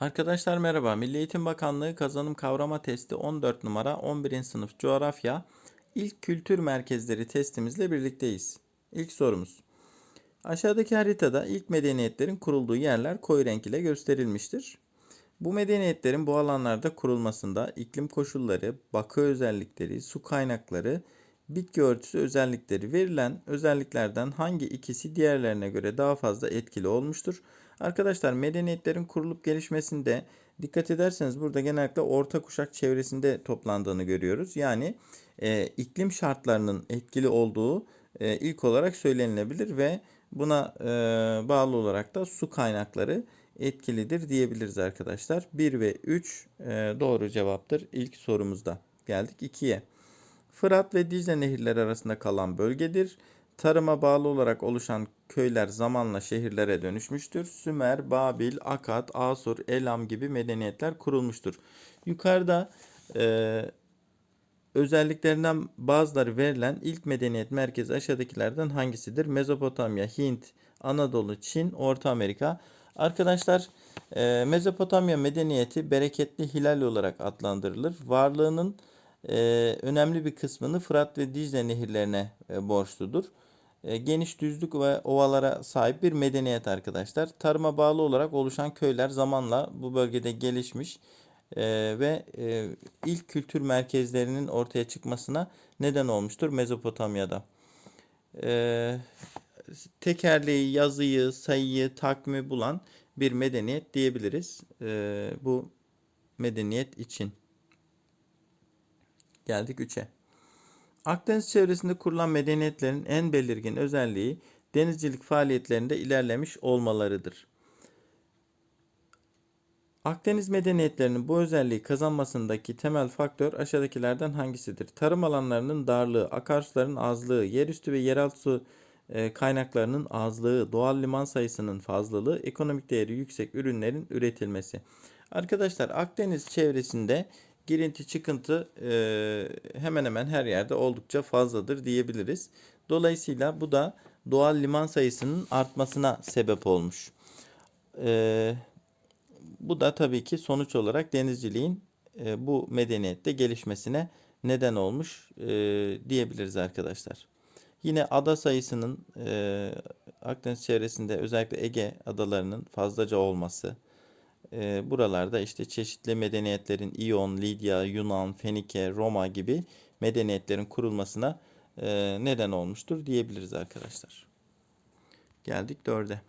Arkadaşlar merhaba. Milli Eğitim Bakanlığı kazanım kavrama testi 14 numara 11. sınıf coğrafya ilk kültür merkezleri testimizle birlikteyiz. İlk sorumuz. Aşağıdaki haritada ilk medeniyetlerin kurulduğu yerler koyu renk ile gösterilmiştir. Bu medeniyetlerin bu alanlarda kurulmasında iklim koşulları, bakı özellikleri, su kaynakları, bitki örtüsü özellikleri verilen özelliklerden hangi ikisi diğerlerine göre daha fazla etkili olmuştur? Arkadaşlar medeniyetlerin kurulup gelişmesinde dikkat ederseniz burada genellikle orta kuşak çevresinde toplandığını görüyoruz. Yani e, iklim şartlarının etkili olduğu e, ilk olarak söylenilebilir ve buna e, bağlı olarak da su kaynakları etkilidir diyebiliriz arkadaşlar. 1 ve 3 e, doğru cevaptır ilk sorumuzda. Geldik 2'ye. Fırat ve Dicle nehirleri arasında kalan bölgedir. Tarıma bağlı olarak oluşan köyler zamanla şehirlere dönüşmüştür. Sümer, Babil, Akad, Asur, Elam gibi medeniyetler kurulmuştur. Yukarıda e, özelliklerinden bazıları verilen ilk medeniyet merkezi aşağıdakilerden hangisidir? Mezopotamya, Hint, Anadolu, Çin, Orta Amerika. Arkadaşlar e, Mezopotamya medeniyeti bereketli hilal olarak adlandırılır. Varlığının e, önemli bir kısmını Fırat ve Dicle nehirlerine e, borçludur. E, geniş düzlük ve ovalara sahip bir medeniyet arkadaşlar. Tarıma bağlı olarak oluşan köyler zamanla bu bölgede gelişmiş e, ve e, ilk kültür merkezlerinin ortaya çıkmasına neden olmuştur Mezopotamya'da. E, tekerleği, yazıyı, sayıyı, takvimi bulan bir medeniyet diyebiliriz e, bu medeniyet için. Geldik 3'e. Akdeniz çevresinde kurulan medeniyetlerin en belirgin özelliği denizcilik faaliyetlerinde ilerlemiş olmalarıdır. Akdeniz medeniyetlerinin bu özelliği kazanmasındaki temel faktör aşağıdakilerden hangisidir? Tarım alanlarının darlığı, akarsuların azlığı, yerüstü ve yeraltı su e, kaynaklarının azlığı, doğal liman sayısının fazlalığı, ekonomik değeri yüksek ürünlerin üretilmesi. Arkadaşlar Akdeniz çevresinde girinti çıkıntı e, hemen hemen her yerde oldukça fazladır diyebiliriz. Dolayısıyla bu da doğal liman sayısının artmasına sebep olmuş. E, bu da tabii ki sonuç olarak denizciliğin e, bu medeniyette gelişmesine neden olmuş diyebiliriz arkadaşlar. Yine ada sayısının e, Akdeniz çevresinde özellikle Ege adalarının fazlaca olması, e, buralarda işte çeşitli medeniyetlerin İyon, Lidya, Yunan, Fenike, Roma gibi medeniyetlerin kurulmasına e, neden olmuştur diyebiliriz arkadaşlar. Geldik dörde.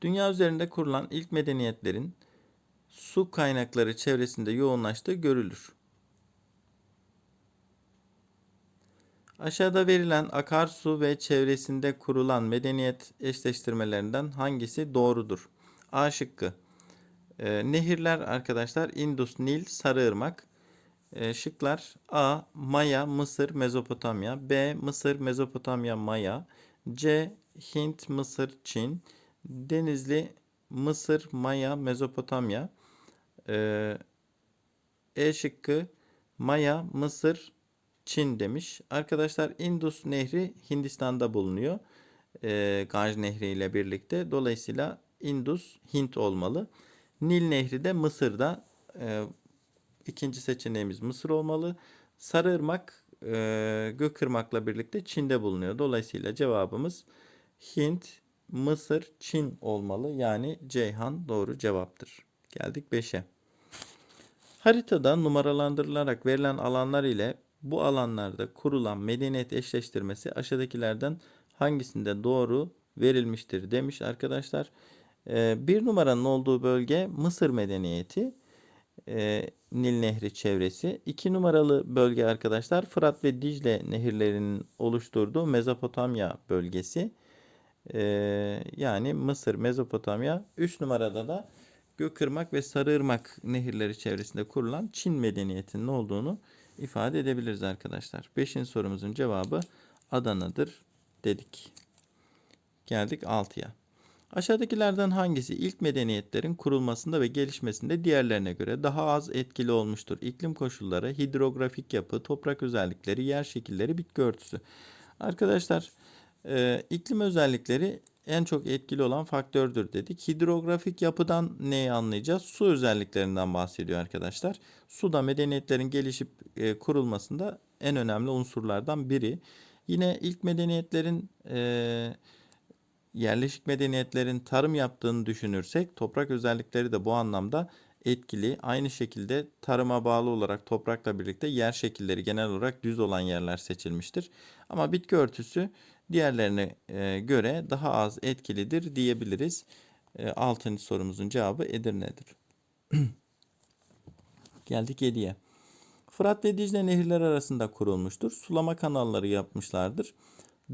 Dünya üzerinde kurulan ilk medeniyetlerin su kaynakları çevresinde yoğunlaştığı görülür. Aşağıda verilen akarsu ve çevresinde kurulan medeniyet eşleştirmelerinden hangisi doğrudur? A şıkkı. E, nehirler arkadaşlar Indus, Nil, Sarıırmak. E, şıklar A. Maya, Mısır, Mezopotamya. B. Mısır, Mezopotamya, Maya. C. Hint, Mısır, Çin. Denizli, Mısır, Maya, Mezopotamya. E, e şıkkı Maya, Mısır, Çin demiş. Arkadaşlar Indus Nehri Hindistan'da bulunuyor. E, Ganj Nehri ile birlikte. Dolayısıyla Indus Hint olmalı. Nil Nehri de Mısır'da. E, ikinci seçeneğimiz Mısır olmalı. Sarıırmak e, Gökırmak'la birlikte Çin'de bulunuyor. Dolayısıyla cevabımız Hint, Mısır, Çin olmalı. Yani Ceyhan doğru cevaptır. Geldik 5'e. Haritada numaralandırılarak verilen alanlar ile bu alanlarda kurulan medeniyet eşleştirmesi aşağıdakilerden hangisinde doğru verilmiştir demiş arkadaşlar. Ee, bir numaranın olduğu bölge Mısır medeniyeti. E, Nil Nehri çevresi. İki numaralı bölge arkadaşlar Fırat ve Dicle nehirlerinin oluşturduğu Mezopotamya bölgesi. E, yani Mısır, Mezopotamya. Üç numarada da Gökırmak ve Sarıırmak nehirleri çevresinde kurulan Çin medeniyetinin olduğunu ifade edebiliriz arkadaşlar. Beşinci sorumuzun cevabı Adana'dır dedik. Geldik 6'ya. Aşağıdakilerden hangisi ilk medeniyetlerin kurulmasında ve gelişmesinde diğerlerine göre daha az etkili olmuştur? İklim koşulları, hidrografik yapı, toprak özellikleri, yer şekilleri, bitki örtüsü. Arkadaşlar e, iklim özellikleri en çok etkili olan faktördür dedik. Hidrografik yapıdan neyi anlayacağız? Su özelliklerinden bahsediyor arkadaşlar. Su da medeniyetlerin gelişip e, kurulmasında en önemli unsurlardan biri. Yine ilk medeniyetlerin e, yerleşik medeniyetlerin tarım yaptığını düşünürsek toprak özellikleri de bu anlamda etkili. Aynı şekilde tarıma bağlı olarak toprakla birlikte yer şekilleri genel olarak düz olan yerler seçilmiştir. Ama bitki örtüsü diğerlerine e, göre daha az etkilidir diyebiliriz. E, 6. sorumuzun cevabı Edirne'dir. Geldik 7'ye. Fırat ve Dicle nehirler arasında kurulmuştur. Sulama kanalları yapmışlardır.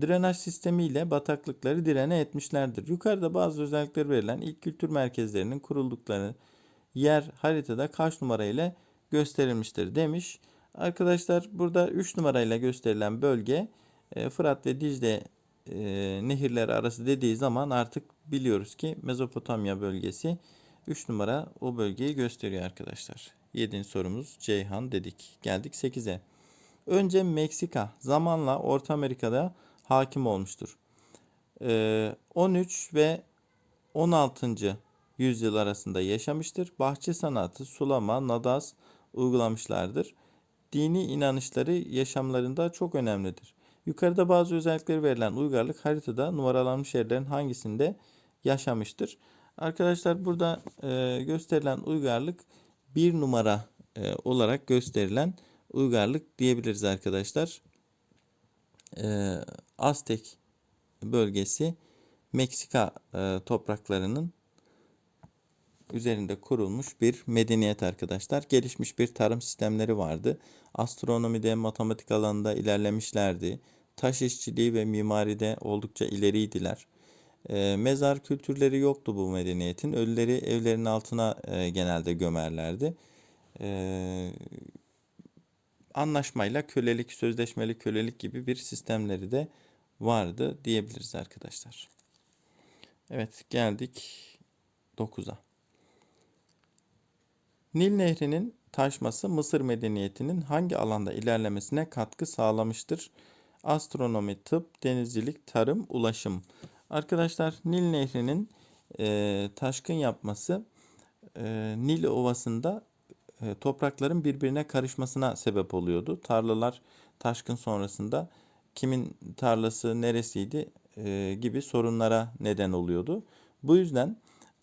Drenaj sistemiyle bataklıkları direne etmişlerdir. Yukarıda bazı özellikleri verilen ilk kültür merkezlerinin kuruldukları yer haritada kaç numara ile gösterilmiştir demiş. Arkadaşlar burada 3 numarayla gösterilen bölge e, Fırat ve Dicle e, nehirleri arası dediği zaman artık biliyoruz ki Mezopotamya bölgesi 3 numara o bölgeyi gösteriyor arkadaşlar. 7. sorumuz Ceyhan dedik. Geldik 8'e. Önce Meksika zamanla Orta Amerika'da hakim olmuştur. Ee, 13 ve 16. yüzyıl arasında yaşamıştır. Bahçe sanatı, sulama, nadaz uygulamışlardır. Dini inanışları yaşamlarında çok önemlidir. Yukarıda bazı özellikleri verilen uygarlık haritada numaralanmış yerlerin hangisinde yaşamıştır? Arkadaşlar burada e, gösterilen uygarlık bir numara e, olarak gösterilen uygarlık diyebiliriz arkadaşlar. E, Aztek bölgesi Meksika e, topraklarının üzerinde kurulmuş bir medeniyet arkadaşlar. Gelişmiş bir tarım sistemleri vardı. Astronomide, matematik alanında ilerlemişlerdi. Taş işçiliği ve mimaride oldukça ileriydiler. E, mezar kültürleri yoktu bu medeniyetin. Ölüleri evlerin altına e, genelde gömerlerdi. E, anlaşmayla kölelik, sözleşmeli kölelik gibi bir sistemleri de vardı diyebiliriz arkadaşlar. Evet geldik 9'a. Nil Nehri'nin taşması Mısır medeniyetinin hangi alanda ilerlemesine katkı sağlamıştır? Astronomi, tıp, denizcilik, tarım, ulaşım. Arkadaşlar Nil Nehri'nin e, taşkın yapması e, Nil Ovası'nda e, toprakların birbirine karışmasına sebep oluyordu. Tarlalar taşkın sonrasında kimin tarlası neresiydi e, gibi sorunlara neden oluyordu. Bu yüzden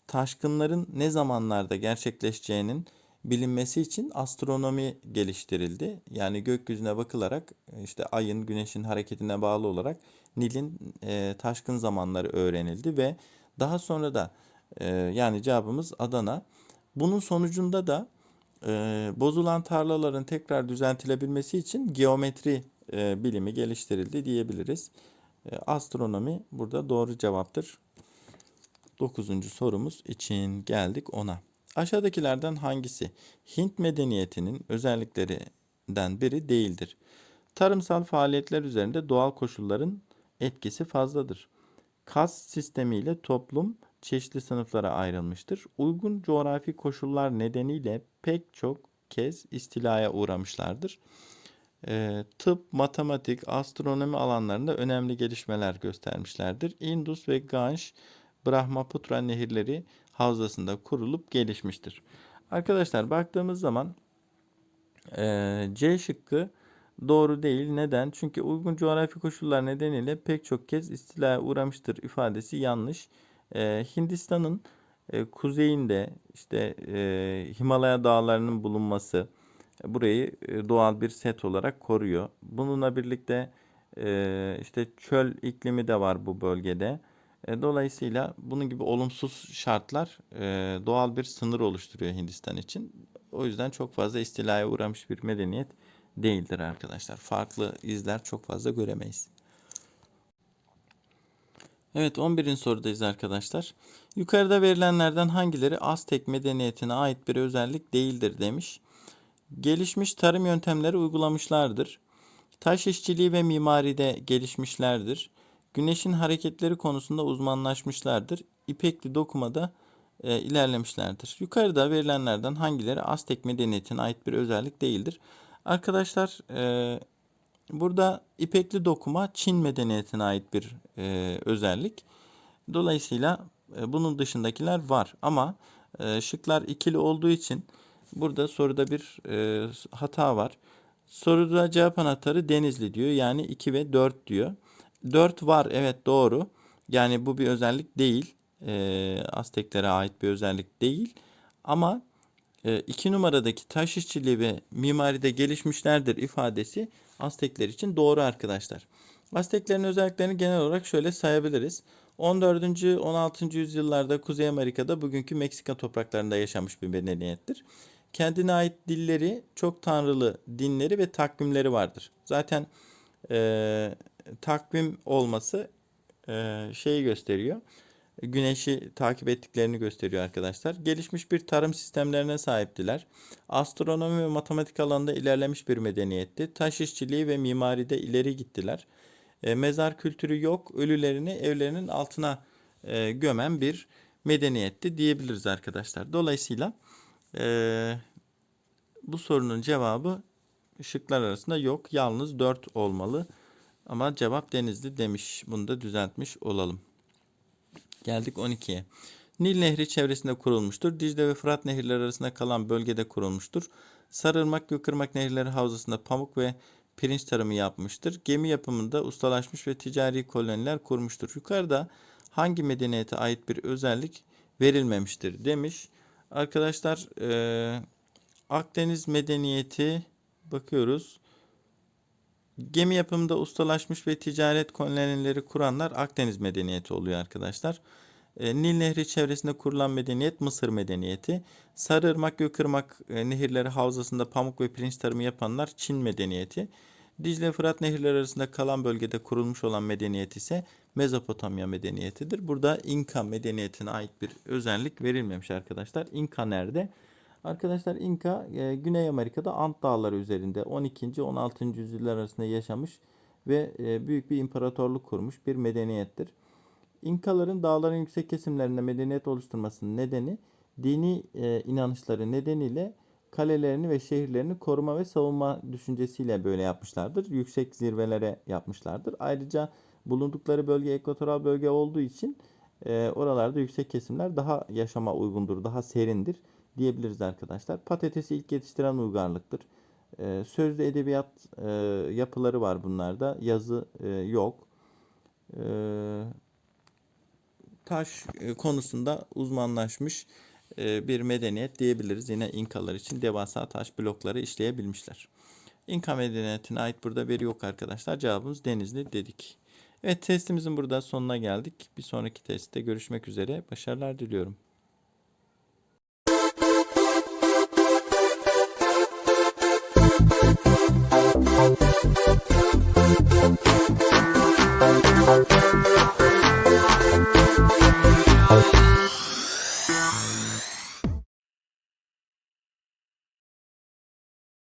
taşkınların ne zamanlarda gerçekleşeceğinin bilinmesi için astronomi geliştirildi. Yani gökyüzüne bakılarak işte ayın, güneşin hareketine bağlı olarak Nil'in e, taşkın zamanları öğrenildi ve daha sonra da e, yani cevabımız Adana. Bunun sonucunda da e, bozulan tarlaların tekrar düzeltilebilmesi için geometri e, bilimi geliştirildi diyebiliriz. E, astronomi burada doğru cevaptır. Dokuzuncu sorumuz için geldik ona. Aşağıdakilerden hangisi Hint medeniyetinin özelliklerinden biri değildir? Tarımsal faaliyetler üzerinde doğal koşulların etkisi fazladır. Kas sistemiyle toplum çeşitli sınıflara ayrılmıştır. Uygun coğrafi koşullar nedeniyle pek çok kez istilaya uğramışlardır. E, tıp, matematik, astronomi alanlarında önemli gelişmeler göstermişlerdir. Indus ve Ganj, Brahmaputra nehirleri havzasında kurulup gelişmiştir. Arkadaşlar baktığımız zaman e, C şıkkı doğru değil. Neden? Çünkü uygun coğrafi koşullar nedeniyle pek çok kez istilaya uğramıştır ifadesi yanlış. E, Hindistan'ın e, kuzeyinde işte e, Himalaya dağlarının bulunması e, burayı e, doğal bir set olarak koruyor. Bununla birlikte e, işte çöl iklimi de var bu bölgede. E, dolayısıyla bunun gibi olumsuz şartlar e, doğal bir sınır oluşturuyor Hindistan için. O yüzden çok fazla istilaya uğramış bir medeniyet değildir arkadaşlar. Farklı izler çok fazla göremeyiz. Evet 11. sorudayız arkadaşlar. Yukarıda verilenlerden hangileri Aztek medeniyetine ait bir özellik değildir demiş. Gelişmiş tarım yöntemleri uygulamışlardır. Taş işçiliği ve mimaride gelişmişlerdir. Güneşin hareketleri konusunda uzmanlaşmışlardır. İpekli dokumada e, ilerlemişlerdir. Yukarıda verilenlerden hangileri Aztek medeniyetine ait bir özellik değildir? Arkadaşlar e, burada ipekli dokuma Çin medeniyetine ait bir e, özellik. Dolayısıyla e, bunun dışındakiler var ama e, şıklar ikili olduğu için burada soruda bir e, hata var. Soruda cevap anahtarı Denizli diyor. Yani 2 ve 4 diyor. 4 var evet doğru. Yani bu bir özellik değil. E, Azteklere ait bir özellik değil. Ama 2 numaradaki taş işçiliği ve mimaride gelişmişlerdir ifadesi Aztekler için doğru arkadaşlar. Azteklerin özelliklerini genel olarak şöyle sayabiliriz. 14. 16. yüzyıllarda Kuzey Amerika'da bugünkü Meksika topraklarında yaşamış bir medeniyettir. Kendine ait dilleri, çok tanrılı dinleri ve takvimleri vardır. Zaten e, takvim olması e, şeyi gösteriyor. Güneşi takip ettiklerini gösteriyor arkadaşlar. Gelişmiş bir tarım sistemlerine sahiptiler. Astronomi ve matematik alanında ilerlemiş bir medeniyetti. Taş işçiliği ve mimaride ileri gittiler. E, mezar kültürü yok. Ölülerini evlerinin altına e, gömen bir medeniyetti diyebiliriz arkadaşlar. Dolayısıyla e, bu sorunun cevabı şıklar arasında yok. Yalnız 4 olmalı. Ama cevap Denizli demiş. Bunu da düzeltmiş olalım. Geldik 12'ye. Nil Nehri çevresinde kurulmuştur. Dicle ve Fırat nehirleri arasında kalan bölgede kurulmuştur. Sarırmak, Gökırmak nehirleri havzasında pamuk ve pirinç tarımı yapmıştır. Gemi yapımında ustalaşmış ve ticari koloniler kurmuştur. Yukarıda hangi medeniyete ait bir özellik verilmemiştir demiş. Arkadaşlar e, Akdeniz medeniyeti bakıyoruz. Gemi yapımında ustalaşmış ve ticaret kolonileri kuranlar Akdeniz medeniyeti oluyor arkadaşlar. E, Nil Nehri çevresinde kurulan medeniyet Mısır medeniyeti. Sarıırmak, Gökırmak e, nehirleri havzasında pamuk ve pirinç tarımı yapanlar Çin medeniyeti. Dicle Fırat nehirleri arasında kalan bölgede kurulmuş olan medeniyet ise Mezopotamya medeniyetidir. Burada İnka medeniyetine ait bir özellik verilmemiş arkadaşlar. İnka nerede? Arkadaşlar İnka e, Güney Amerika'da Ant Dağları üzerinde 12. 16. yüzyıllar arasında yaşamış ve e, büyük bir imparatorluk kurmuş bir medeniyettir. İnkaların dağların yüksek kesimlerinde medeniyet oluşturmasının nedeni dini e, inanışları nedeniyle kalelerini ve şehirlerini koruma ve savunma düşüncesiyle böyle yapmışlardır. Yüksek zirvelere yapmışlardır. Ayrıca bulundukları bölge ekvatoral bölge olduğu için e, oralarda yüksek kesimler daha yaşama uygundur, daha serindir diyebiliriz arkadaşlar. Patatesi ilk yetiştiren uygarlıktır. E, sözlü edebiyat e, yapıları var bunlarda. Yazı e, yok. E, taş e, konusunda uzmanlaşmış e, bir medeniyet diyebiliriz. Yine İnkalar için devasa taş blokları işleyebilmişler. İnka medeniyetine ait burada veri yok arkadaşlar. Cevabımız Denizli dedik. Evet testimizin burada sonuna geldik. Bir sonraki testte görüşmek üzere. Başarılar diliyorum. Thank you.